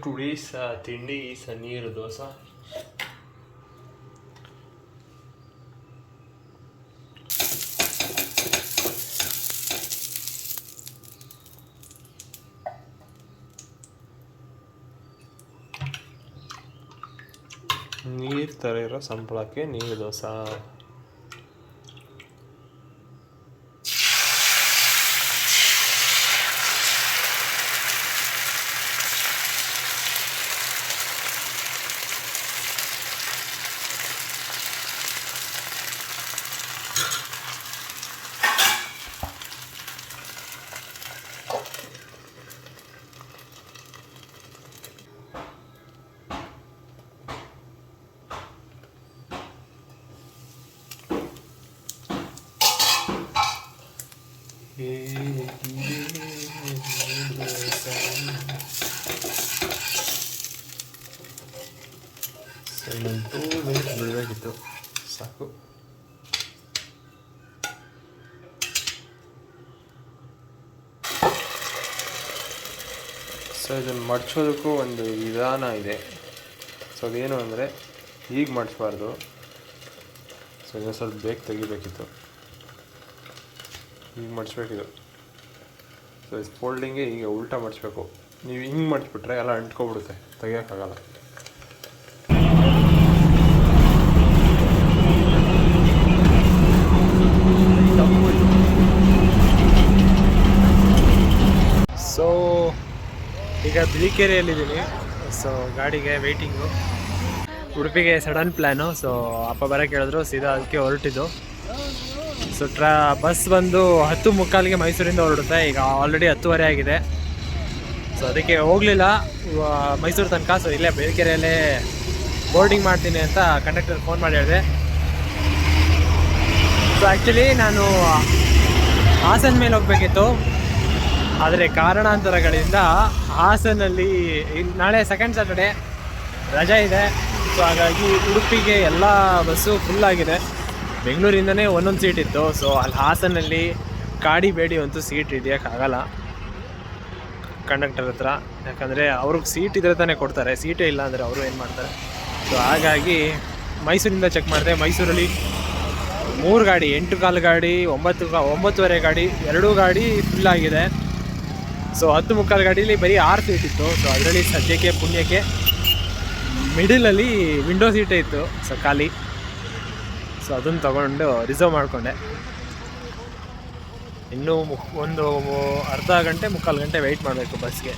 Today's ತಿಂಡಿ is ನೀರು ದೋಸೆ ನೀರು ಥರ ಇರೋ ಸಂಬಳಕ್ಕೆ ನೀರು ದೋಸೆ ಸಾಕು ಸೊ ಇದನ್ನು ಮಡ್ಚೋದಕ್ಕೂ ಒಂದು ವಿಧಾನ ಇದೆ. ಸೊ ಅದೇನು ಅಂದರೆ ಈಗ ಮಡಿಸ್ಬಾರ್ದು. ಸೊ ಇನ್ನೊಂದು ಸ್ವಲ್ಪ ಬೇಗ ತೆಗಿಬೇಕಿತ್ತು. ಈಗ ಮಡಿಸ್ಬೇಕಿದು ಸೊ ಫೋಲ್ಡಿಂಗೇ ಈಗ ಉಲ್ಟಾ ಮಡಿಸ್ಬೇಕು. ನೀವು ಹಿಂಗೆ ಮಡಿಸ್ಬಿಟ್ರೆ ಎಲ್ಲ ಅಂಟ್ಕೊಬಿಡುತ್ತೆ. ತೆಗಿಯೋಕ್ಕಾಗಲ್ಲ. ಈಗ ಬಿಳಿಕೆರೆಯಲ್ಲಿದ್ದೀನಿ. ಸೊ ಗಾಡಿಗೆ ವೆಯ್ಟಿಂಗು ಉಡುಪಿಗೆ ಸಡನ್ ಪ್ಲ್ಯಾನು ಸೊ ಅಪ್ಪ ಬರೋಕ್ಕೆ ಕೇಳಿದ್ರು ಸೀದಾ ಅದಕ್ಕೆ ಹೊರಟಿದ್ದು. ಸೊ ಟ್ರಾ ಬಸ್ ಬಂದು ಹತ್ತು ಮುಕ್ಕಾಲಿಗೆ ಮೈಸೂರಿಂದ ಹೊರಡುತ್ತೆ. ಈಗ ಆಲ್ರೆಡಿ ಹತ್ತುವರೆ ಆಗಿದೆ. ಸೊ ಅದಕ್ಕೆ ಹೋಗಲಿಲ್ಲ. ಮೈಸೂರು ತನಕ. ಸೊ ಇಲ್ಲೇ ಬೇಲ್ಕೆರೆಯಲ್ಲೇ ಬೋರ್ಡಿಂಗ್ ಮಾಡ್ತೀನಿ ಅಂತ ಕಂಡಕ್ಟರ್ ಫೋನ್ ಮಾಡಿ ಹೇಳಿದೆ. ಸೊ ಆ್ಯಕ್ಚುಲಿ ನಾನು ಹಾಸನ ಮೇಲೆ ಹೋಗಬೇಕಿತ್ತು. ಆದರೆ ಕಾರಣಾಂತರಗಳಿಂದ ಹಾಸನಲ್ಲಿ ನಾಳೆ ಸೆಕೆಂಡ್ ಸ್ಯಾಟರ್ಡೆ ರಜೆ ಇದೆ. ಸೊ ಹಾಗಾಗಿ ಉಡುಪಿಗೆ ಎಲ್ಲ ಬಸ್ಸು ಫುಲ್ ಆಗಿದೆ. ಬೆಂಗಳೂರಿಂದನೇ ಒಂದೊಂದು ಸೀಟ್ ಇತ್ತು. ಸೊ ಅಲ್ಲಿ ಹಾಸನಲ್ಲಿ ಕಾಡಿ ಬೇಡಿ ಅಂತೂ ಸೀಟ್ ಹಿಡಿಯೋಕ್ಕಾಗಲ್ಲ ಕಂಡಕ್ಟರ್ ಹತ್ರ. ಯಾಕಂದರೆ ಅವ್ರಿಗೆ ಸೀಟ್ ಇದ್ರೆ ತಾನೇ ಕೊಡ್ತಾರೆ. ಸೀಟೇ ಇಲ್ಲ ಅಂದರೆ ಅವರು ಏನು ಮಾಡ್ತಾರೆ? ಸೊ ಹಾಗಾಗಿ ಮೈಸೂರಿಂದ ಚೆಕ್ ಮಾಡಿದೆ ಮೈಸೂರಲ್ಲಿ ಮೂರು ಗಾಡಿ, ಎಂಟು ಕಾಲು ಗಾಡಿ, ಒಂಬತ್ತು ಒಂಬತ್ತುವರೆ ಗಾಡಿ, ಎರಡೂ ಗಾಡಿ ಫುಲ್ ಆಗಿದೆ. ಸೊ ಹತ್ತು ಮುಕ್ಕಾಲು ಗಾಡೀಲಿ ಬರೀ ಆರು ಸೀಟ್ ಇತ್ತು. ಸೊ ಅದರಲ್ಲಿ ಸದ್ಯಕ್ಕೆ, ಪುಣ್ಯಕ್ಕೆ ಮಿಡಿಲಲ್ಲಿ ವಿಂಡೋ ಸೀಟೇ ಇತ್ತು. ಸೊ ಖಾಲಿ. ಸೊ ಅದನ್ನು ತೊಗೊಂಡು ರಿಸರ್ವ್ ಮಾಡಿಕೊಂಡೆ. ಇನ್ನೂ ಮು- ಒಂದು ಅರ್ಧ ಗಂಟೆ, ಮುಕ್ಕಾಲು ಗಂಟೆ ವೆಯ್ಟ್ ಮಾಡಬೇಕು ಬಸ್ಗೆ.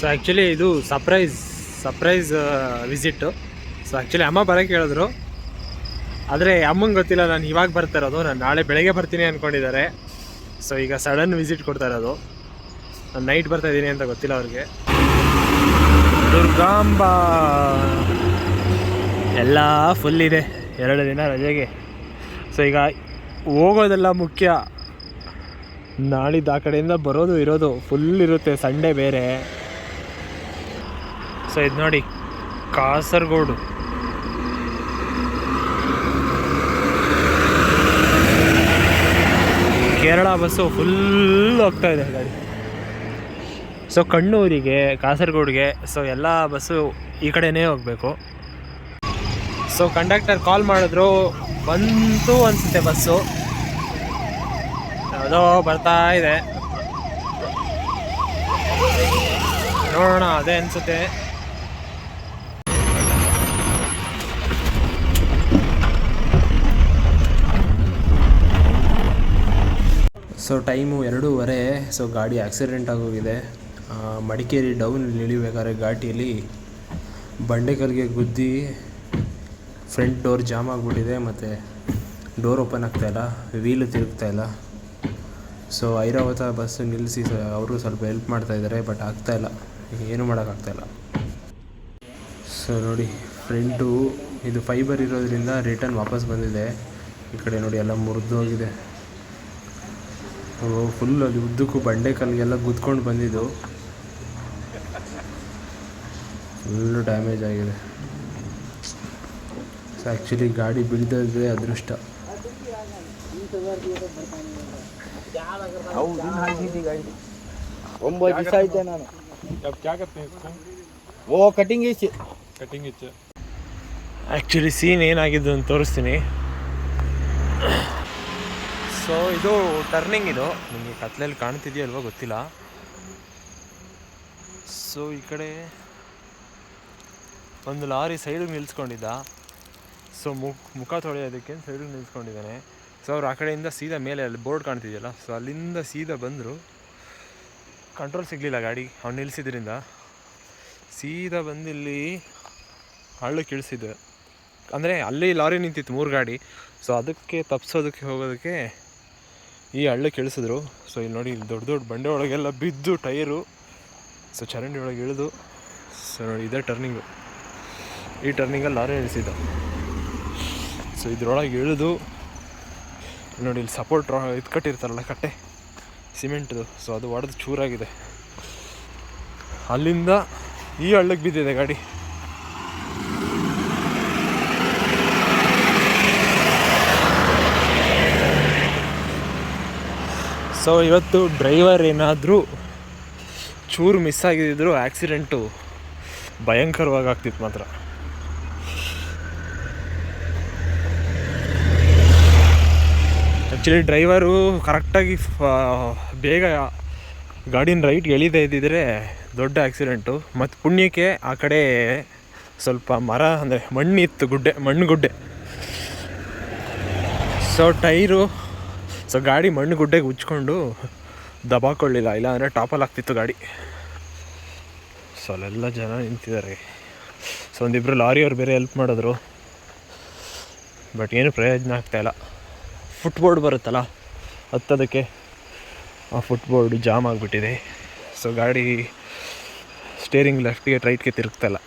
ಸೊ ಆ್ಯಕ್ಚುಲಿ ಇದು surprise surprise visit so actually ಅಮ್ಮ ಬರೋಕ್ಕೆ ಹೇಳಿದ್ರು. ಆದರೆ ಅಮ್ಮಂಗೆ ಗೊತ್ತಿಲ್ಲ, ನಾನು ಇವಾಗ ಬರ್ತಾ ಇರೋದು. ನಾನು ನಾಳೆ ಬೆಳಗ್ಗೆ ಬರ್ತೀನಿ ಅಂದ್ಕೊಂಡಿದ್ದಾರೆ ಸೊ ಈಗ ಸಡನ್ ವಿಸಿಟ್ ಕೊಡ್ತಾ ಇರೋದು. ನಾನು ನೈಟ್ ಬರ್ತಾ ಇದ್ದೀನಿ ಅಂತ ಗೊತ್ತಿಲ್ಲ ಅವ್ರಿಗೆ. ದುರ್ಗಾಂಬ. ಎಲ್ಲ ಫುಲ್ ಇದೆ ಎರಡು ದಿನ ರಜೆಗೆ. ಸೊ ಈಗ ಹೋಗೋದೆಲ್ಲ ಮುಖ್ಯ. ನಾಳಿದ್ದು ಆ ಕಡೆಯಿಂದ ಬರೋದು ಇರೋದು ಫುಲ್ ಇರುತ್ತೆ ಸಂಡೇ ಬೇರೆ. ಸೊ ಇದು ನೋಡಿ ಕಾಸರಗೋಡು. ಕೇರಳ ಬಸ್ಸು ಫುಲ್ ಹೋಗ್ತಾ ಇದೆ ಗಾಡಿ. ಸೊ ಕಣ್ಣೂರಿಗೆ ಕಾಸರಗೋಡಿಗೆ ಸೊ ಎಲ್ಲ ಬಸ್ಸು ಈ ಕಡೆನೇ ಹೋಗಬೇಕು ಸೊ ಕಂಡಕ್ಟರ್ ಕಾಲ್ ಮಾಡಿದ್ರು ಬಂತು ಅನಿಸುತ್ತೆ ಬಸ್ಸು ಯಾವುದೋ ಬರ್ತಾ ಇದೆ ನೋಡೋಣ ಅದೇ ಅನಿಸುತ್ತೆ ಸೊ ಟೈಮು ಎರಡೂವರೆ ಸೊ ಗಾಡಿ ಆಕ್ಸಿಡೆಂಟ್ ಆಗೋಗಿದೆ ಮಡಿಕೇರಿ ಡೌನ್ ಇಳಿಬೇಕಾದ್ರೆ ಘಾಟಿಯಲ್ಲಿ ಬಂಡೆಕಲ್ಲಿಗೆ ಗುದ್ದಿ ಫ್ರಂಟ್ ಡೋರ್ ಜಾಮ್ ಆಗಿಬಿಟ್ಟಿದೆ ಮತ್ತು ಡೋರ್ ಓಪನ್ ಆಗ್ತಾಯಿಲ್ಲ ವೀಲು ತಿರುಗ್ತಾ ಇಲ್ಲ. ಸೊ ಐರಾವತ ಬಸ್ ನಿಲ್ಲಿಸಿ ಅವರು ಸ್ವಲ್ಪ ಹೆಲ್ಪ್ ಮಾಡ್ತಾಯಿದ್ದಾರೆ ಬಟ್ ಆಗ್ತಾಯಿಲ್ಲ ಏನು ಮಾಡೋಕ್ಕಾಗ್ತಾಯಿಲ್ಲ ಸೊ ನೋಡಿ ಫ್ರಂಟು ಇದು ಫೈಬರ್ ಇರೋದ್ರಿಂದ ರಿಟರ್ನ್ ವಾಪಸ್ ಬಂದಿದೆ. ಈ ಕಡೆ ನೋಡಿ ಎಲ್ಲ ಮುರಿದೋಗಿದೆ ಫುಲ್ ಅಲ್ಲಿ ಉದ್ದಕ್ಕೂ ಬಂಡೆ ಕಲ್ಲಿಗೆಲ್ಲ ಗುದ್ಕೊಂಡು ಬಂದಿದ್ದು. ಫುಲ್ಲು ಡ್ಯಾಮೇಜ್ ಆಗಿದೆ. ಸೊ ಆ್ಯಕ್ಚುಲಿ ಗಾಡಿ ಬಿಡ್ದದೇ ಅದೃಷ್ಟ. ಒಂಬತ್ತು ಓ ಕಟಿಂಗ್ ಕಟಿಂಗ್ ಆ್ಯಕ್ಚುಲಿ ಸೀನ್ ಏನಾಗಿದ್ದು ಅಂತ ತೋರಿಸ್ತೀನಿ. ಸೊ ಇದು ಟರ್ನಿಂಗ್ ಇದು. ನಿಮಗೆ ಕತ್ಲೆಯಲ್ಲಿ ಕಾಣ್ತಿದೆಯೋ ಗೊತ್ತಿಲ್ಲ. ಸೊ ಈ ಕಡೆ ಒಂದು ಲಾರಿ ಸೈಡಿಗೆ ನಿಲ್ಸ್ಕೊಂಡಿದ್ದ. ಸೊ ಮುಖ ಮುಖ ತೊಳೆಯೋದಕ್ಕೆ ಸೈಡಿಗೆ ನಿಲ್ಸ್ಕೊಂಡಿದ್ದಾನೆ. ಸೊ ಅವ್ರು ಆ ಕಡೆಯಿಂದ ಸೀದಾ ಮೇಲೆ ಅಲ್ಲಿ ಬೋರ್ಡ್ ಕಾಣ್ತಿದೆಯಲ್ಲ ಸೊ ಅಲ್ಲಿಂದ ಸೀದಾ ಬಂದರು. ಕಂಟ್ರೋಲ್ ಸಿಗಲಿಲ್ಲ ಗಾಡಿ, ಅವ್ನು ನಿಲ್ಲಿಸಿದ್ರಿಂದ ಸೀದಾ ಬಂದು ಇಲ್ಲಿ ಹಳ್ಳಕ್ಕೆ ಇಳಿಸಿದ್ದೆ ಅಂದರೆ ಅಲ್ಲಿ ಲಾರಿ ನಿಂತಿತ್ತು ಮೂರು ಗಾಡಿ. ಸೊ ಅದಕ್ಕೆ ತಪ್ಪಿಸೋದಕ್ಕೆ ಹೋಗೋದಕ್ಕೆ ಈ ಹಳ್ಳಕ್ಕೆ ಇಳಿಸಿದ್ರು ಸೊ ಇಲ್ಲಿ ನೋಡಿ, ಇಲ್ಲಿ ದೊಡ್ಡ ದೊಡ್ಡ ಬಂಡೆ ಒಳಗೆಲ್ಲ ಬಿದ್ದು ಟೈರು. ಸೊ ಚರಂಡಿ ಒಳಗೆ ಇಳಿದು. ಸೊ ನೋಡಿ, ಇದೇ ಟರ್ನಿಂಗು ಈ ಟರ್ನಿಂಗಲ್ಲಿ ಲಾರಿ ಇಳಿಸಿದ್ದು ಸೊ ಇದ್ರೊಳಗೆ ಇಳಿದು, ನೋಡಿ, ಇಲ್ಲಿ ಸಪೋರ್ಟ್ ಇದು ಕಟ್ಟಿರ್ತಾರಲ್ಲ ಕಟ್ಟೆ, ಸಿಮೆಂಟ್ದು. ಸೊ ಅದು ಒಡೆದು ಚೂರಾಗಿದೆ. ಅಲ್ಲಿಂದ ಈ ಹಳ್ಳಕ್ಕೆ ಬಿದ್ದಿದೆ ಗಾಡಿ. ಸೊ ಇವತ್ತು ಡ್ರೈವರ್ ಏನಾದರೂ ಚೂರು ಮಿಸ್ ಆಗಿದ್ದರೂ ಆ್ಯಕ್ಸಿಡೆಂಟು ಭಯಂಕರವಾಗಿ ಆಗ್ತಿತ್ತು ಮಾತ್ರ. ಆ್ಯಕ್ಚುಲಿ ಡ್ರೈವರು ಕರೆಕ್ಟಾಗಿ ಬೇಗ ಗಾಡಿನ ರೈಟ್ ಎಳಿದೇ ಇದ್ದಿದ್ರೆ ದೊಡ್ಡ ಆ್ಯಕ್ಸಿಡೆಂಟು ಮತ್ತು ಪುಣ್ಯಕ್ಕೆ ಆ ಕಡೆ ಸ್ವಲ್ಪ ಮರ, ಅಂದರೆ ಮಣ್ಣಿತ್ತು, ಗುಡ್ಡೆ ಮಣ್ಣು ಗುಡ್ಡೆ ಸೊ ಟೈರು ಸೊ ಗಾಡಿ ಮಣ್ಣು ಗುಡ್ಡೆಗೆ ಉಚ್ಕೊಂಡು ದಬಾಕೊಳ್ಳಿಲ್ಲ. ಇಲ್ಲ ಅಂದರೆ ಟಾಪಲ್ಲಿ ಆಗ್ತಿತ್ತು ಗಾಡಿ. ಸೊ ಅಲ್ಲೆಲ್ಲ ಜನ ನಿಂತಿದ್ದಾರೆ. ಸೊ ಒಂದಿಬ್ಬರು ಲಾರಿಯವ್ರು ಬೇರೆ ಹೆಲ್ಪ್ ಮಾಡಿದ್ರು. ಬಟ್ ಏನು ಪ್ರಯೋಜನ ಆಗ್ತಾಯಿಲ್ಲ ಫುಟ್ಬೋರ್ಡ್ ಬರುತ್ತಲ್ಲ ಹತ್ತೋದಕ್ಕೆ ಆ ಫುಟ್ಬೋರ್ಡ್ ಜಾಮ್ ಆಗಿಬಿಟ್ಟಿದೆ. ಸೊ ಗಾಡಿ ಸ್ಟೇರಿಂಗ್ ಲೆಫ್ಟ್ಗೆ ರೈಟ್ಗೆ ತಿರುಗ್ತಲ್ಲ.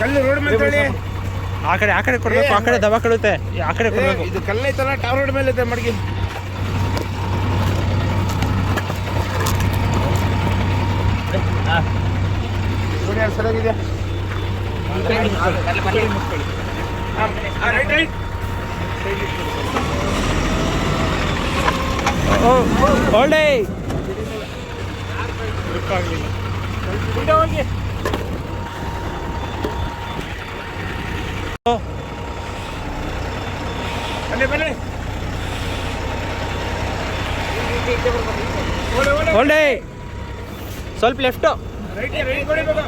ಕಲ್ಲು ರೋಡ್ ಮೇಲೆ ತಳ್ಳಿ ಆ ಕಡೆ ಆ ಕಡೆ ಕೊಡಬೇಕು ಆ ಕಡೆ ದಬಾ ಕಳುತ್ತೆ ಆ ಕಡೆ ಕೊಡಬೇಕು. ಇದು ಕಲ್ಲೈತಲ್ಲ ಟಾರ್ ರೋಡ್ ಮೇಲೆ ಇದೆ ಮಡಗಿ. ಸರಿಯಾಗಿದೆ. ಒಳ್ಳೆ ಬನ್ನಿ ಬನ್ನಿ ಒಳ್ಳೆ ಸ್ವಲ್ಪ ಲೆಫ್ಟು ರೈಟ್ ರೈಟ್ ಕೊಡಿಬೇಕು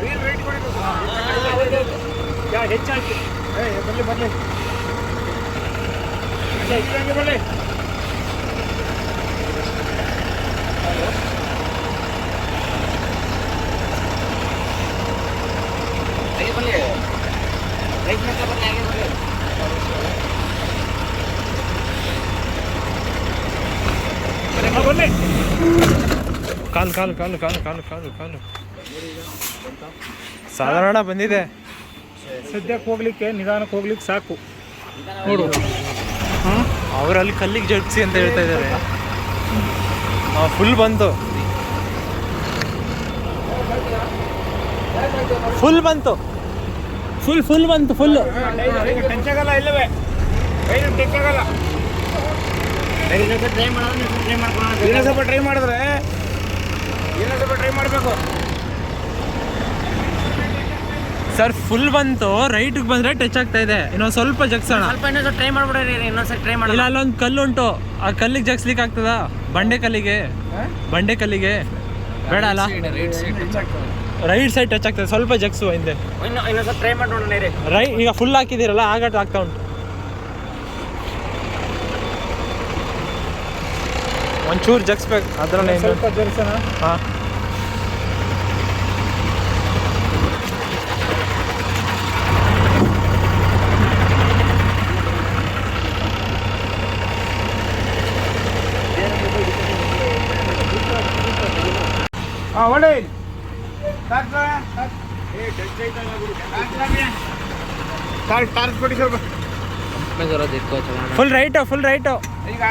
ರೈಟ್ ರೈಟ್ ಕೊಡಿಬೇಕು ಹೆಚ್ಚಾಗಿ. ಏ ಬರಲಿ ಬರಲಿ. ಬರಲಿ. ಕಾಲು ಕಾಲು ಕಾಲು ಕಾಲು ಕಾಲು ಕಾಲು ಕಾಲು. ಸಾಧಾರಣ ಬಂದಿದೆ. ಸದ್ಯಕ್ಕೆ ಹೋಗ್ಲಿಕ್ಕೆ ನಿಧಾನಕ್ಕೆ ಹೋಗ್ಲಿಕ್ಕೆ ಸಾಕು. ಅವ್ರು ಅಲ್ಲಿ ಕಲ್ಲಿಗೆ ಜಡ್ಸಿ ಅಂತ ಹೇಳ್ತಾ ಇದ್ದಾರೆ. ಫುಲ್ ಬಂತು. ಫುಲ್ ಬಂತು. ಫುಲ್ ಫುಲ್ ಬಂತು ಫುಲ್ ಟಚ್ ಆಗಲ್ಲ ಇಲ್ಲವೇ? ಏನು ಇನ್ನೂ ಸ್ವಲ್ಪ ಟ್ರೈ ಮಾಡಿದ್ರೆ ಏನೋ ಸ್ವಲ್ಪ ಟ್ರೈ ಮಾಡಬೇಕು. ಸರ್ ಫುಲ್ ಬಂತು. ರೈಟ್ಗೆ ಬಂದ್ರೆ ಟಚ್ ಆಗ್ತಾ ಇದೆ. ಇನ್ನೊಂದು ಸ್ವಲ್ಪ ಜಗ್ಸೋಣ. ಸ್ವಲ್ಪ ಇನ್ನೊಂದು ಟ್ರೈ ಮಾಡ್ಬಿಡ್ರಿ ಇನ್ನೊಂದ್ಸರಿ ಟ್ರೈ ಇಲ್ಲ ಅಲ್ಲೊಂದು ಕಲ್ಲು ಉಂಟು. ಆ ಕಲ್ಲಿಗೆ ಜಗ್ಸ್ಲಿಕ್ಕೆ ಆಗ್ತದ? ಬಂಡೆ ಕಲ್ಲಿಗೆ. ಬಂಡೆ ಕಲ್ಲಿಗೆ. ಬೇಡ ಅಲ್ಲ? ರೈಟ್ ಸೈಡ್ ಟಚ್ ಆಗ್ತದೆ. ಸ್ವಲ್ಪ ಜಗ್ಸು ಹಿಂದೆ. ಟ್ರೈ ಮಾಡಿ ನೋಡೋಣ ರೈ ಈಗ ಫುಲ್ ಹಾಕಿದಿರಲ್ಲ ಆಗ ಆಗ್ತಾ ಉಂಟು. ಒಂಚೂರು ಜಗ್ಸ್ಬೇಕು ಅದರಲ್ಲೇ ಸ್ವಲ್ಪ ಜಗ್ಸೋಣ. ಹಾಂ. ಒಳ್ಳೆ ಫುಲ್ ರೈಟು ಫುಲ್ ರೈಟು ಈಗ?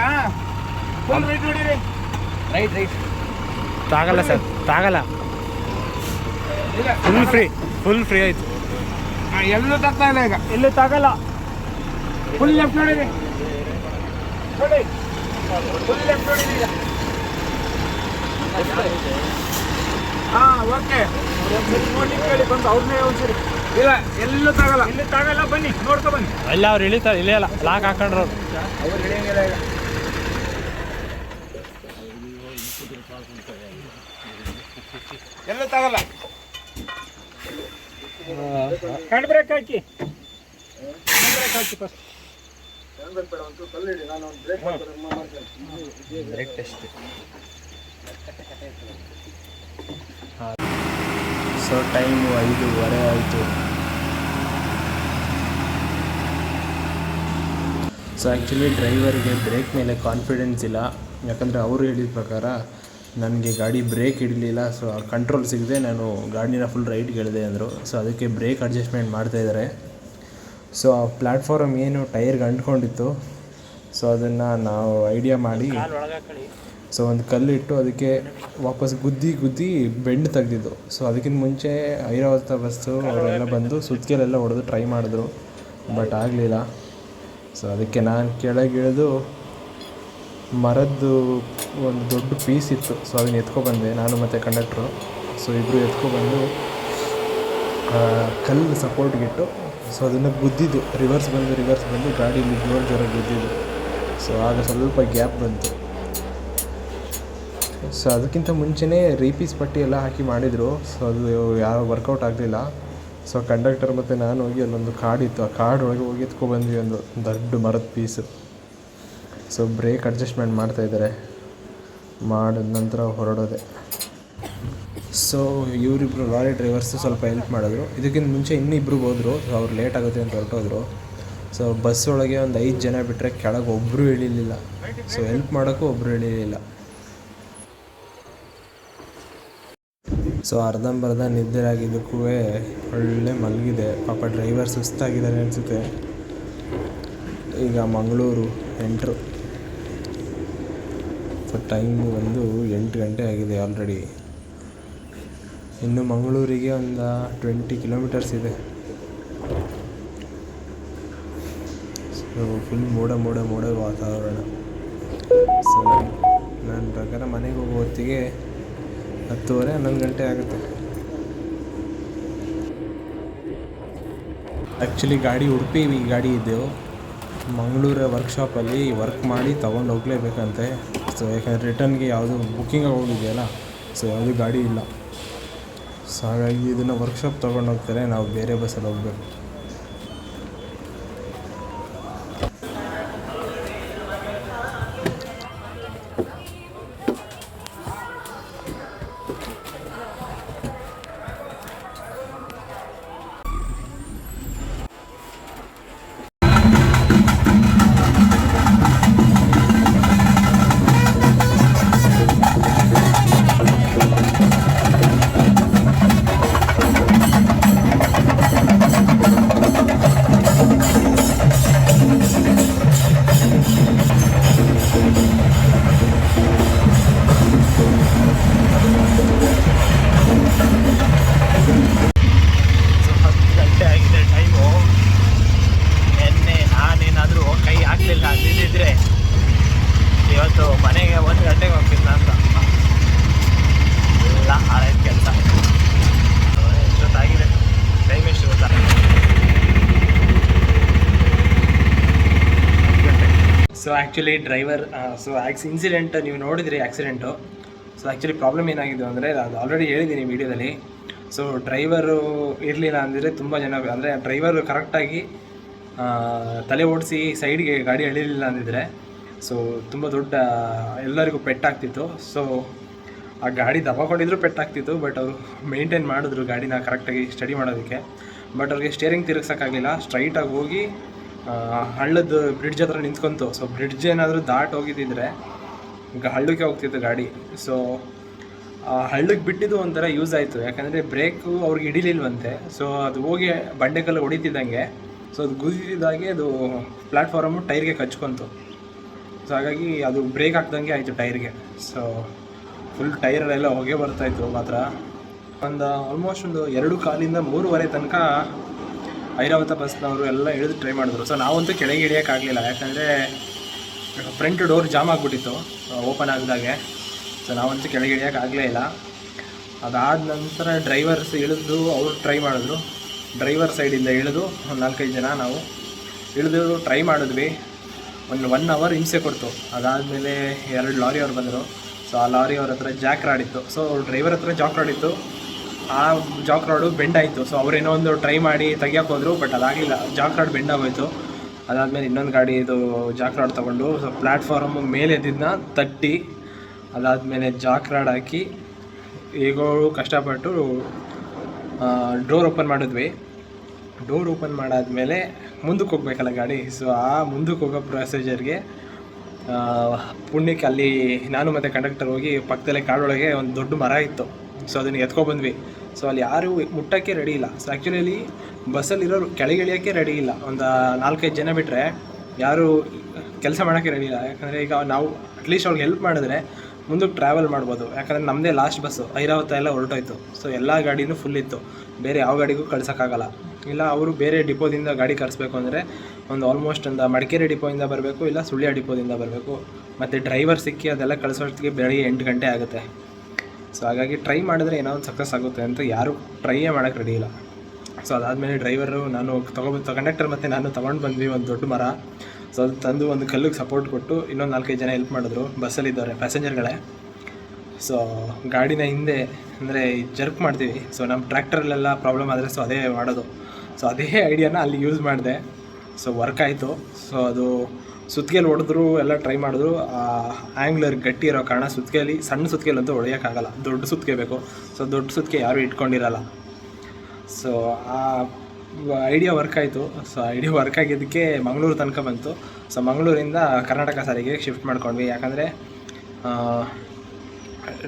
ಫುಲ್ ರೈಟ್ ನೋಡಿರಿ. ರೈಟ್ ರೈಟ್ ತಾಗಲ್ಲ ಸರ್ ತಾಗಲ್ಲ. ಫುಲ್ ಫ್ರೀ ಫುಲ್ ಫ್ರೀ ಆಯ್ತು. ಹಾಂ ಎಲ್ಲೂ ತಗ್ತಾ ಇಲ್ಲ ಈಗ. ಎಲ್ಲೂ ತಾಗಲ್ಲ. ಫುಲ್ ಲೆಫ್ಟ್ ನೋಡಿರಿ. ನೋಡಿ. ಫುಲ್ ಲೆಫ್ಟ್ ನೋಡಿರಿ ಈಗ. ಹಾಂ ಓಕೆ ನೋಡ್ಲಿಕ್ಕೆ ಹೇಳಿ ಬಂದು ಅವ್ರನ್ನೇ ಒಂದ್ಸರಿ. ಇಲ್ಲ ಎಲ್ಲೂ ತಗಲ್ಲ. ಇಲ್ಲಿ ತಾಗಲ್ಲ ಬನ್ನಿ ನೋಡ್ಕೊ ಬನ್ನಿ. ಎಲ್ಲ ಅವ್ರು ಇಳಿತಾರೆ ಇಲ್ಲೇ ಅಲ್ಲ ಲಾಕ್ ಹಾಕೊಂಡ್ರು ಅವ್ರು. ಇಳಿಯಂಗಿಲ್ಲ ಈಗ. ಎಲ್ಲ ತಗಲ್ಲ. ಹ್ಯಾಂಡ್ ಬ್ರೇಕ್ ಹಾಕಿ. ಹ್ಯಾಂಡ್ ಬ್ರೇಕ್ ಹಾಕಿ first brake test. So time ಐದೂವರೆ ಆಯಿತು. ಸೊ ಆ್ಯಕ್ಚುಲಿ ಡ್ರೈವರ್ಗೆ ಬ್ರೇಕ್ ಮೇಲೆ ಕಾನ್ಫಿಡೆನ್ಸ್ ಇಲ್ಲ. ಯಾಕಂದರೆ ಅವರು ಹೇಳಿದ ಪ್ರಕಾರ ನನಗೆ ಗಾಡಿ ಬ್ರೇಕ್ ಇಡಲಿಲ್ಲ ಸೊ ಕಂಟ್ರೋಲ್ ಸಿಗದೆ ನಾನು ಗಾಡಿನ ಫುಲ್ ರೈಟ್ಗೆ ಎಳೆದೆ ಅಂದರು. ಸೊ ಅದಕ್ಕೆ ಬ್ರೇಕ್ ಅಡ್ಜಸ್ಟ್ಮೆಂಟ್ ಮಾಡ್ತಾಯಿದ್ದಾರೆ ಸೊ ಆ ಪ್ಲ್ಯಾಟ್ಫಾರಮ್ ಏನು ಟೈರ್ಗೆ ಅಂಟ್ಕೊಂಡಿತ್ತು. ಸೊ ಅದನ್ನು ನಾವು ಐಡಿಯಾ ಮಾಡಿ ಸೊ ಒಂದು ಕಲ್ಲಿಟ್ಟು ಅದಕ್ಕೆ ವಾಪಸ್ ಗುದ್ದಿ ಗುದ್ದಿ ಬೆಂಡ್ ತೆಗ್ದಿದ್ದು. ಸೊ ಅದಕ್ಕಿಂತ ಮುಂಚೆ ಐರಾವತ ಬಸ್ಸು ಅವರೆಲ್ಲ ಬಂದು ಸುತ್ತಿಗೆಲೆಲ್ಲ ಹೊಡೆದು ಟ್ರೈ ಮಾಡಿದ್ರು. ಬಟ್ ಆಗಲಿಲ್ಲ. ಸೊ ಅದಕ್ಕೆ ನಾನು ಕೆಳಗಿಳಿದು ಮರದ್ದು ಒಂದು ದೊಡ್ಡ ಪೀಸ್ ಇತ್ತು. ಸೊ ಅದನ್ನ ಎತ್ಕೊಬಂದೆ. ನಾನು ಮತ್ತು ಕಂಡಕ್ಟ್ರು ಸೊ ಇಬ್ಬರು ಎತ್ಕೊಬಂದು ಕಲ್ಲು ಸಪೋರ್ಟ್ಗಿಟ್ಟು ಸೊ ಅದನ್ನು ಗುದ್ದಿದ್ದು. ರಿವರ್ಸ್ ಬಂದು ರಿವರ್ಸ್ ಬಂದು ಗಾಡೀಲಿ ಜೋರು ಜೋರಾಗಿ ಗುದ್ದಿದ್ದು. ಸೊ ಆಗ ಸ್ವಲ್ಪ ಗ್ಯಾಪ್ ಬಂತು. ಸೊ ಅದಕ್ಕಿಂತ ಮುಂಚೆನೇ ರೀಪೀಸ್ ಪಟ್ಟಿ ಎಲ್ಲ ಹಾಕಿ ಮಾಡಿದರು. ಸೊ ಅದು ಯಾವ ವರ್ಕೌಟ್ ಆಗಲಿಲ್ಲ. ಸೊ ಕಂಡಕ್ಟರ್ ಮತ್ತು ನಾನು ಹೋಗಿ ಅಲ್ಲೊಂದು ಕಾಡಿತ್ತು ಆ ಕಾಡು ಒಳಗೆ ಹೋಗಿ ಎತ್ಕೊಬಂದ್ವಿ ಒಂದು ದೊಡ್ಡ ಮರದ ಪೀಸು ಸೊ ಬ್ರೇಕ್ ಅಡ್ಜಸ್ಟ್ಮೆಂಟ್ ಮಾಡ್ತಾಯಿದ್ದಾರೆ ಮಾಡಿದ ನಂತರ ಹೊರಡೋದೆ. ಸೊ ಇವರಿಬ್ಬರು ಲಾರಿ ಡ್ರೈವರ್ಸು ಸ್ವಲ್ಪ ಹೆಲ್ಪ್ ಮಾಡಿದ್ರು. ಇದಕ್ಕಿಂತ ಮುಂಚೆ ಇನ್ನಿಬ್ರು ಹೋದರು. ಸೊ ಅವ್ರು ಲೇಟ್ ಆಗುತ್ತೆ ಅಂತ ಹೊರಟೋದ್ರು. ಸೊ ಬಸ್ ಒಳಗೆ ಒಂದು ಐದು ಜನ ಬಿಟ್ಟರೆ ಕೆಳಗೆ ಒಬ್ಬರು ಇಳಿಲಿಲ್ಲ. ಸೊ ಹೆಲ್ಪ್ ಮಾಡೋಕ್ಕೂ ಒಬ್ಬರು ಇಳಿಲಿಲ್ಲ. ಸೊ ಅರ್ಧಂಬರ್ಧ ನಿದ್ದೆ ಆಗಿದ್ದಕ್ಕೂ ಒಳ್ಳೆ ಮಲಗಿದೆ. ಪಾಪ ಡ್ರೈವರ್ ಸುಸ್ತಾಗಿದ್ದಾರೆ ಅನಿಸುತ್ತೆ. ಈಗ ಮಂಗಳೂರು ಎಂಟ್ರು. ಸೊ ಟೈಮು ಬಂದು ಎಂಟು ಗಂಟೆ ಆಗಿದೆ ಆಲ್ರೆಡಿ ಇನ್ನು ಮಂಗಳೂರಿಗೆ ಒಂದು ಟ್ವೆಂಟಿ ಕಿಲೋಮೀಟರ್ಸ್ ಇದೆ. ಸೊ ಫುಲ್ ಮೋಡ ಮೋಡ ಮೋಡ ವಾತಾವರಣ. ಸೊ ನನ್ನ ಪ್ರಕಾರ ಮನೆಗೆ ಹೋಗೋ ಹೊತ್ತಿಗೆ ಹತ್ತುವರೆ, ಹನ್ನೊಂದು ಗಂಟೆ ಆಗುತ್ತೆ. ಆ್ಯಕ್ಚುಲಿ ಗಾಡಿ ಉಡುಪಿ ಗಾಡಿ ಇದ್ದೆವು ಮಂಗಳೂರ ವರ್ಕ್ಶಾಪಲ್ಲಿ ವರ್ಕ್ ಮಾಡಿ ತೊಗೊಂಡು ಹೋಗಲೇಬೇಕಂತೆ. ಸೊ ಯಾಕಂದರೆ ರಿಟರ್ನ್ಗೆ ಯಾವುದು ಬುಕ್ಕಿಂಗ್ ಹೋಗಿದೆಯಲ್ಲ ಸೊ ಯಾವುದೂ ಗಾಡಿ ಇಲ್ಲ. ಸೊ ಹಾಗಾಗಿ ಇದನ್ನು ವರ್ಕ್ಶಾಪ್ ತೊಗೊಂಡು ಹೋಗ್ತಾರೆ, ನಾವು ಬೇರೆ ಬಸ್ಸಲ್ಲಿ ಹೋಗ್ಬೇಕು. ಆ್ಯಕ್ಚುಲಿ ಡ್ರೈವರ್ ಸೊ ಆಕ್ಸ್ ಇನ್ಸಿಡೆಂಟ್ ನೀವು ನೋಡಿದ್ರಿ ಆ್ಯಕ್ಸಿಡೆಂಟು ಸೊ ಆ್ಯಕ್ಚುಲಿ ಪ್ರಾಬ್ಲಮ್ ಏನಾಗಿದೆ ಅಂದರೆ ಅದು ಆಲ್ರೆಡಿ ಹೇಳಿದ್ದೀನಿ ವಿಡಿಯೋದಲ್ಲಿ. ಸೊ ಡ್ರೈವರು ಇರಲಿಲ್ಲ ಅಂದರೆ ತುಂಬ ಜನ, ಅಂದರೆ ಡ್ರೈವರು ಕರೆಕ್ಟಾಗಿ ತಲೆ ಓಡಿಸಿ ಸೈಡ್ಗೆ ಗಾಡಿ ಎಳಿಲಿಲ್ಲ ಅಂದಿದ್ರೆ ಸೊ ತುಂಬ ದೊಡ್ಡ, ಎಲ್ಲರಿಗೂ ಪೆಟ್ಟಾಗ್ತಿತ್ತು. ಸೊ ಆ ಗಾಡಿ ದಬ್ಬಾಕೊಂಡಿದ್ರು ಪೆಟ್ಟಾಗ್ತಿತ್ತು ಬಟ್ ಅವರು ಮೇಂಟೈನ್ ಮಾಡಿದ್ರು ಗಾಡಿನ ಕರೆಕ್ಟಾಗಿ ಸ್ಟಡಿ ಮಾಡೋದಕ್ಕೆ. ಬಟ್ ಅವ್ರಿಗೆ ಸ್ಟೇರಿಂಗ್ ತಿರುಗಿಸೋಕ್ಕಾಗಲಿಲ್ಲ ಸ್ಟ್ರೈಟಾಗಿ ಹೋಗಿ ಹಳ್ಳದ ಬ್ರಿಡ್ಜ್ ಹತ್ರ ನಿಂತ್ಕೊಂತು. ಸೊ ಬ್ರಿಡ್ಜ್ ಏನಾದರೂ ದಾಟ್ ಹೋಗಿದ್ದಿದ್ರೆ ಈಗ ಹಳ್ಳಕ್ಕೆ ಹೋಗ್ತಿತ್ತು ಗಾಡಿ. ಸೊ ಹಳ್ಳಕ್ಕೆ ಬಿಟ್ಟಿದ್ದು ಒಂಥರ ಯೂಸ್ ಆಯಿತು. ಯಾಕಂದರೆ ಬ್ರೇಕು ಅವ್ರಿಗೆ ಹಿಡಿಲಿಲ್ವಂತೆ. ಸೊ ಅದು ಹೋಗಿ ಬಂಡೆಕಲ್ಲು ಹೊಡಿತಿದ್ದಂಗೆ. ಸೊ ಅದು ಗುದ್ದಿದ್ದಾಗೆ ಅದು ಪ್ಲ್ಯಾಟ್ಫಾರ್ಮು ಟೈರ್ಗೆ ಕಚ್ಕೊಂತು. ಸೊ ಹಾಗಾಗಿ ಅದು ಬ್ರೇಕ್ ಹಾಕ್ದಂಗೆ ಆಯಿತು ಟೈರ್ಗೆ. ಸೊ ಫುಲ್ ಟೈರಲ್ಲೆಲ್ಲ ಹೊಗೆ ಬರ್ತಾಯಿತ್ತು ಮಾತ್ರ. ಒಂದು ಆಲ್ಮೋಸ್ಟ್ ಒಂದು ಎರಡು ಕಾಲಿಂದ ಮೂರುವರೆ ತನಕ ಐರಾವತ ಬಸ್ನವರು ಎಲ್ಲ ಇಳಿದು ಟ್ರೈ ಮಾಡಿದ್ರು. ಸೊ ನಾವಂತೂ ಕೆಳಗೆ ಇಳಿಯೋಕ್ಕಾಗಲಿಲ್ಲ ಯಾಕಂದರೆ ಫ್ರಂಟ್ ಡೋರ್ ಜಾಮ್ ಆಗಿಬಿಟ್ಟಿತ್ತು ಓಪನ್ ಆಗಿದಾಗೆ. ಸೊ ನಾವಂತೂ ಕೆಳಗೆ ಹಿಡಿಯೋಕ್ಕಾಗಲೇ ಆಗಲೇ ಇಲ್ಲ. ಅದಾದ ನಂತರ ಡ್ರೈವರ್ಸ್ ಇಳಿದು ಅವರು ಟ್ರೈ ಮಾಡಿದ್ರು. ಡ್ರೈವರ್ ಸೈಡಿಂದ ಇಳಿದು ಒಂದು ನಾಲ್ಕೈದು ಜನ ನಾವು ಇಳಿದು ಟ್ರೈ ಮಾಡಿದ್ವಿ. ಒಂದು ಒನ್ ಅವರ್ ಹಿಂಸೆ ಕೊಡ್ತು. ಅದಾದಮೇಲೆ ಎರಡು ಲಾರಿ ಅವ್ರು ಬಂದರು. ಸೊ ಆ ಲಾರಿ ಅವ್ರ ಹತ್ರ ಜಾಕ್ ರಾಡಿತ್ತು ಸೊ ಡ್ರೈವರ್ ಹತ್ರ ಜಾಕ್ ರಾಡ್ ಇತ್ತು. ಆ ಜಾಕ್ ರಾಡು ಬೆಂಡ್ ಆಯಿತು. ಸೊ ಅವ್ರೇನೋ ಒಂದು ಟ್ರೈ ಮಾಡಿ ತೆಗಿಯೋಕೆ ಹೋದ್ರು ಬಟ್ ಅದಾಗಲಿಲ್ಲ. ಜಾಕ್ ರಾಡ್ ಬೆಂಡ್ ಆಗೋಯ್ತು. ಅದಾದಮೇಲೆ ಇನ್ನೊಂದು ಗಾಡಿ ಇದು ಜಾಕ್ ರಾಡ್ ತೊಗೊಂಡು ಸೊ ಪ್ಲ್ಯಾಟ್ಫಾರ್ಮ್ ಮೇಲೆ ಇದ್ದಿದ್ದನ್ನ ತಟ್ಟಿ. ಅದಾದಮೇಲೆ ಜಾಕ್ ರಾಡ್ ಹಾಕಿ, ಹೇಗೋ ಕಷ್ಟಪಟ್ಟು ಡೋರ್ ಓಪನ್ ಮಾಡಿದ್ವಿ. ಡೋರ್ ಓಪನ್ ಮಾಡಾದಮೇಲೆ ಮುಂದಕ್ಕೆ ಹೋಗ್ಬೇಕಲ್ಲ ಗಾಡಿ. ಸೊ ಆ ಮುಂದಕ್ಕೆ ಹೋಗೋ ಪ್ರೊಸೀಜರ್ಗೆ ಪುಣ್ಯಕ್ಕೆ ಅಲ್ಲಿ ನಾನು ಮತ್ತು ಕಂಡಕ್ಟರ್ ಹೋಗಿ ಪಕ್ಕದಲ್ಲೇ ಕಾಡೊಳಗೆ ಒಂದು ದೊಡ್ಡ ಮರ ಇತ್ತು. ಸೊ ಅದನ್ನು ಎತ್ಕೊಬಂದ್ವಿ. ಸೊ ಅಲ್ಲಿ ಯಾರು ಮುಟ್ಟೋಕ್ಕೆ ರೆಡಿ ಇಲ್ಲ. ಸೊ ಆ್ಯಕ್ಚುಲಿ ಬಸ್ಸಲ್ಲಿರೋರು ಕೆಳಗೆ ಇಳಿಯೋಕ್ಕೆ ರೆಡಿ ಇಲ್ಲ. ಒಂದು ನಾಲ್ಕೈದು ಜನ ಬಿಟ್ಟರೆ ಯಾರು ಕೆಲಸ ಮಾಡೋಕ್ಕೆ ರೆಡಿ ಇಲ್ಲ. ಯಾಕಂದರೆ ಈಗ ನಾವು ಅಟ್ಲೀಸ್ಟ್ ಅವ್ರಿಗೆ ಹೆಲ್ಪ್ ಮಾಡಿದ್ರೆ ಮುಂದಕ್ಕೆ ಟ್ರಾವೆಲ್ ಮಾಡ್ಬೋದು. ಯಾಕಂದರೆ ನಮ್ಮದೇ ಲಾಸ್ಟ್ ಬಸ್ಸು ಐರಾವತ ಎಲ್ಲ ಹೊರಟೋಯ್ತು. ಸೊ ಎಲ್ಲ ಗಾಡಿನೂ ಫುಲ್ ಇತ್ತು. ಬೇರೆ ಯಾವ ಗಾಡಿಗೂ ಕಳ್ಸೋಕ್ಕಾಗಲ್ಲ. ಇಲ್ಲ, ಅವರು ಬೇರೆ ಡಿಪೋದಿಂದ ಗಾಡಿ ಕರೆಸ್ಬೇಕು ಅಂದರೆ ಒಂದು ಆಲ್ಮೋಸ್ಟ್ ಒಂದು ಮಡಿಕೇರಿ ಡಿಪೋಯಿಂದ ಬರಬೇಕು, ಇಲ್ಲ ಸುಳ್ಯ ಡಿಪೋದಿಂದ ಬರಬೇಕು. ಮತ್ತು ಡ್ರೈವರ್ ಸಿಕ್ಕಿ ಅದೆಲ್ಲ ಕಳಿಸೋಷ್ಟಿಗೆ ಬೆಳಗ್ಗೆ ಎಂಟು ಗಂಟೆ ಆಗುತ್ತೆ. ಸೊ ಹಾಗಾಗಿ ಟ್ರೈ ಮಾಡಿದ್ರೆ ಏನೋ ಒಂದು ಸಕ್ಸಸ್ ಆಗುತ್ತೆ ಅಂತ ಯಾರೂ ಟ್ರೈಯೇ ಮಾಡೋಕ್ಕೆ ರೆಡಿ ಇಲ್ಲ. ಸೊ ಅದಾದಮೇಲೆ ಡ್ರೈವರು ನಾನು ತೊಗೊಬ ಕಂಡಕ್ಟರ್ ಮತ್ತು ನಾನು ತೊಗೊಂಡು ಬಂದ್ವಿ ಒಂದು ದೊಡ್ಡ ಮರ. ಸೊ ಅದು ತಂದು ಒಂದು ಕಲ್ಲಿಗೆ ಸಪೋರ್ಟ್ ಕೊಟ್ಟು ಇನ್ನೊಂದು ನಾಲ್ಕೈದು ಜನ ಹೆಲ್ಪ್ ಮಾಡಿದ್ರು. ಬಸ್ಸಲ್ಲಿದ್ದಾರೆ ಪ್ಯಾಸೆಂಜರ್ಗಳೇ ಸೊ ಗಾಡಿನ ಹಿಂದೆ ಅಂದರೆ ಜರ್ಕ್ ಮಾಡ್ತೀವಿ. ಸೊ ನಮ್ಮ ಟ್ರ್ಯಾಕ್ಟರಲ್ಲೆಲ್ಲ ಪ್ರಾಬ್ಲಮ್ ಆದರೆ ಸೊ ಅದೇ ಮಾಡೋದು. ಸೊ ಅದೇ ಐಡಿಯಾನ ಅಲ್ಲಿ ಯೂಸ್ ಮಾಡಿದೆ. ಸೊ ವರ್ಕ್ ಆಯಿತು. ಸೊ ಅದು ಸುತ್ತಿಗೆಲಿ ಹೊಡೆದ್ರು, ಎಲ್ಲ ಟ್ರೈ ಮಾಡಿದ್ರು, ಆ ಆ್ಯಂಗ್ಲರ್ ಗಟ್ಟಿ ಇರೋ ಕಾರಣ ಸುತ್ತಿಗೆಲಿ ಸಣ್ಣ ಸುತ್ತಿಗೆಲಂತೂ ಹೊಡೆಯೋಕ್ಕಾಗಲ್ಲ ದೊಡ್ಡ ಸುತ್ತಿಗೆ ಬೇಕು. ಸೊ ದೊಡ್ಡ ಸುತ್ತಿಗೆ ಯಾರೂ ಇಟ್ಕೊಂಡಿರಲ್ಲ. ಸೊ ಆ ಐಡಿಯಾ ವರ್ಕ್ ಆಯಿತು. ಸೊ ಐಡಿಯಾ ವರ್ಕ್ ಆಗಿದ್ದಕ್ಕೆ ಮಂಗಳೂರು ತನಕ ಬಂತು. ಸೊ ಮಂಗಳೂರಿಂದ ಕರ್ನಾಟಕ ಸಾರಿಗೆ ಶಿಫ್ಟ್ ಮಾಡ್ಕೊಂಡ್ವಿ. ಯಾಕಂದರೆ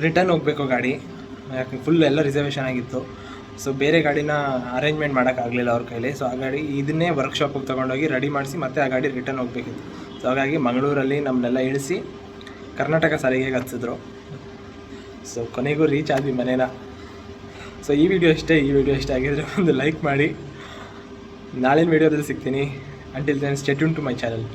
ರಿಟರ್ನ್ ಹೋಗಬೇಕು ಗಾಡಿ. ಯಾಕೆ ಫುಲ್ ಎಲ್ಲ ರಿಸರ್ವೇಷನ್ ಆಗಿತ್ತು. ಸೊ ಬೇರೆ ಗಾಡಿನ ಅರೇಂಜ್ಮೆಂಟ್ ಮಾಡೋಕ್ಕಾಗಲಿಲ್ಲ ಅವ್ರ ಕೈಲಿ. ಸೊ ಆ ಗಾಡಿ, ಇದನ್ನೇ ವರ್ಕ್ಶಾಪಿಗೆ ತೊಗೊಂಡೋಗಿ ರೆಡಿ ಮಾಡಿಸಿ ಮತ್ತೆ ಆ ಗಾಡಿ ರಿಟರ್ನ್ ಹೋಗಬೇಕಿತ್ತು. ಸೊ ಹಾಗಾಗಿ ಮಂಗಳೂರಲ್ಲಿ ನಮ್ಮನ್ನೆಲ್ಲ ಇಳಿಸಿ ಕರ್ನಾಟಕ ಸಾರಿಗೆಗೆ ಹಚ್ಚಿದ್ರು ಸೊ ಕೊನೆಗೂ ರೀಚ್ ಆದ್ವಿ ಮನೇನ. ಸೊ ಈ ವಿಡಿಯೋ ಇಷ್ಟೇ ಈ ವಿಡಿಯೋ ಇಷ್ಟ ಆಗಿದ್ರೆ ಒಂದು ಲೈಕ್ ಮಾಡಿ. ನಾಳಿನ ವಿಡಿಯೋದಲ್ಲಿ ಸಿಗ್ತೀನಿ. Until then stay tuned to my channel